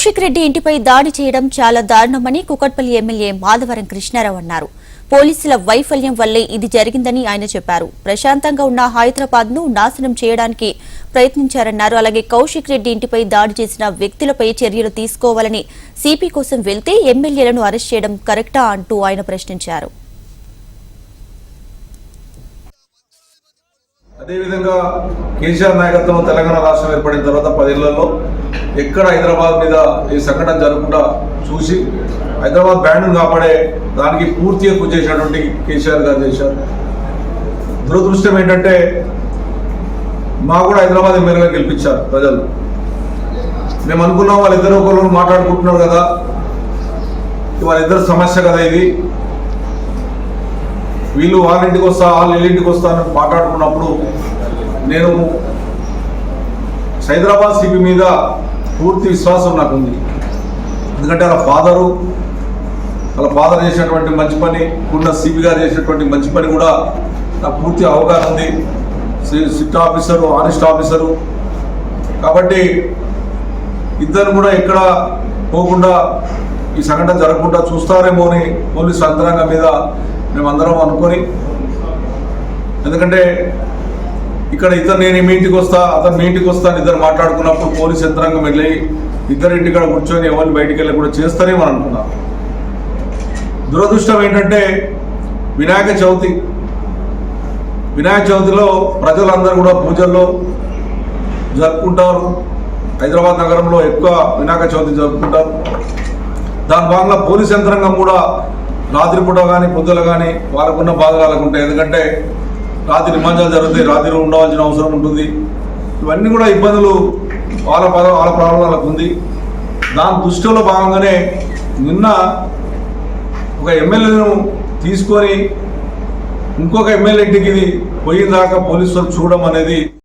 కౌశిక్ రెడ్డి ఇంటిపై దాడి చేయడం చాలా దారుణమని కుకట్పల్లి ఎమ్మెల్యే మాధవరం కృష్ణారావు అన్నారు. పోలీసుల వైఫల్యం వల్లే ఇది జరిగిందని ఆయన చెప్పారు. ప్రశాంతంగా ఉన్న హైదరాబాద్ను నాశనం చేయడానికి ప్రయత్నించారన్నారు. అలాగే కౌశిక్ రెడ్డి ఇంటిపై దాడి చేసిన వ్యక్తులపై చర్యలు తీసుకోవాలని సిపి కోసం వెళ్తే ఎమ్మెల్యేలను అరెస్ట్ చేయడం కరెక్టా అంటూ ఆయన ప్రశ్నించారు. అదేవిధంగా కేసీఆర్ నాయకత్వం తెలంగాణ రాష్ట్రం ఏర్పడిన తర్వాత పదేళ్ళలో ఎక్కడ హైదరాబాద్ మీద ఈ సంఘటన జరగకుండా చూసి హైదరాబాద్ బ్యాండ్ను కాపాడే దానికి పూర్తిగా కృషి చేసినటువంటి కేసీఆర్ గారు చేశారు. దురదృష్టం ఏంటంటే మా కూడా హైదరాబాద్ ఎమ్మెల్యేగా గెలిపించారు ప్రజలు. మేము అనుకున్నాం వాళ్ళిద్దరు ఒకరు మాట్లాడుకుంటున్నారు కదా. వాళ్ళిద్దరు సమస్య కదా ఇది. వీళ్ళు వాళ్ళ ఇంటికి వస్తా వాళ్ళ ఇల్లింటికి వస్తా అని మాట్లాడుకున్నప్పుడు నేను హైదరాబాద్ సిపి మీద పూర్తి విశ్వాసం నాకు ఉంది ఎందుకంటే వాళ్ళ ఫాదరు వాళ్ళ ఫాదర్ చేసినటువంటి మంచి పని ఉన్న సిపి గారు చేసినటువంటి మంచి పని కూడా నాకు పూర్తి అవగాహన ఉంది. సి- సిట్ ఆఫీసరు ఆనెస్ట్ ఆఫీసరు. కాబట్టి ఇద్దరు కూడా ఎక్కడ పోకుండా ఈ సంఘటన జరగకుండా చూస్తారేమో అని పోలీసు యంత్రాంగం మీద మేమందరం అనుకొని ఎందుకంటే ఇక్కడ ఇద్దరు నేను మీ ఇంటికి వస్తా అతను మీ ఇంటికి వస్తా అని ఇద్దరు మాట్లాడుకున్నప్పుడు పోలీస్ యంత్రాంగం వెళ్ళి ఇద్దరు ఇంటికాడ కూర్చొని ఎవరిని బయటికి వెళ్ళి కూడా చేస్తారేమో అని అనుకున్నాం. దురదృష్టం ఏంటంటే వినాయక చవితి వినాయక చవితిలో ప్రజలందరూ కూడా పూజల్లో జరుపుకుంటారు. హైదరాబాద్ నగరంలో ఎక్కువ వినాయక చవితి జరుపుకుంటారు. దాని భాగంగా పోలీస్ యంత్రాంగం కూడా రాత్రిపూట కానీ పొద్దుల కానీ వాళ్ళకున్న బాధ వాళ్ళకు ఉంటాయి ఎందుకంటే రాత్రి నిమజ్జనాలు జరుగుతాయి రాత్రి ఉండవలసిన అవసరం ఉంటుంది. ఇవన్నీ కూడా ఇబ్బందులు వాళ్ళ పద వాళ్ళ ప్రాబ్లం ఉంది. దాని దృష్టిలో భాగంగానే నిన్న ఒక ఎమ్మెల్యేను తీసుకొని ఇంకొక ఎమ్మెల్యే ఇంటికి ఇది పోయిన దాకా పోలీసులు చూడడం అనేది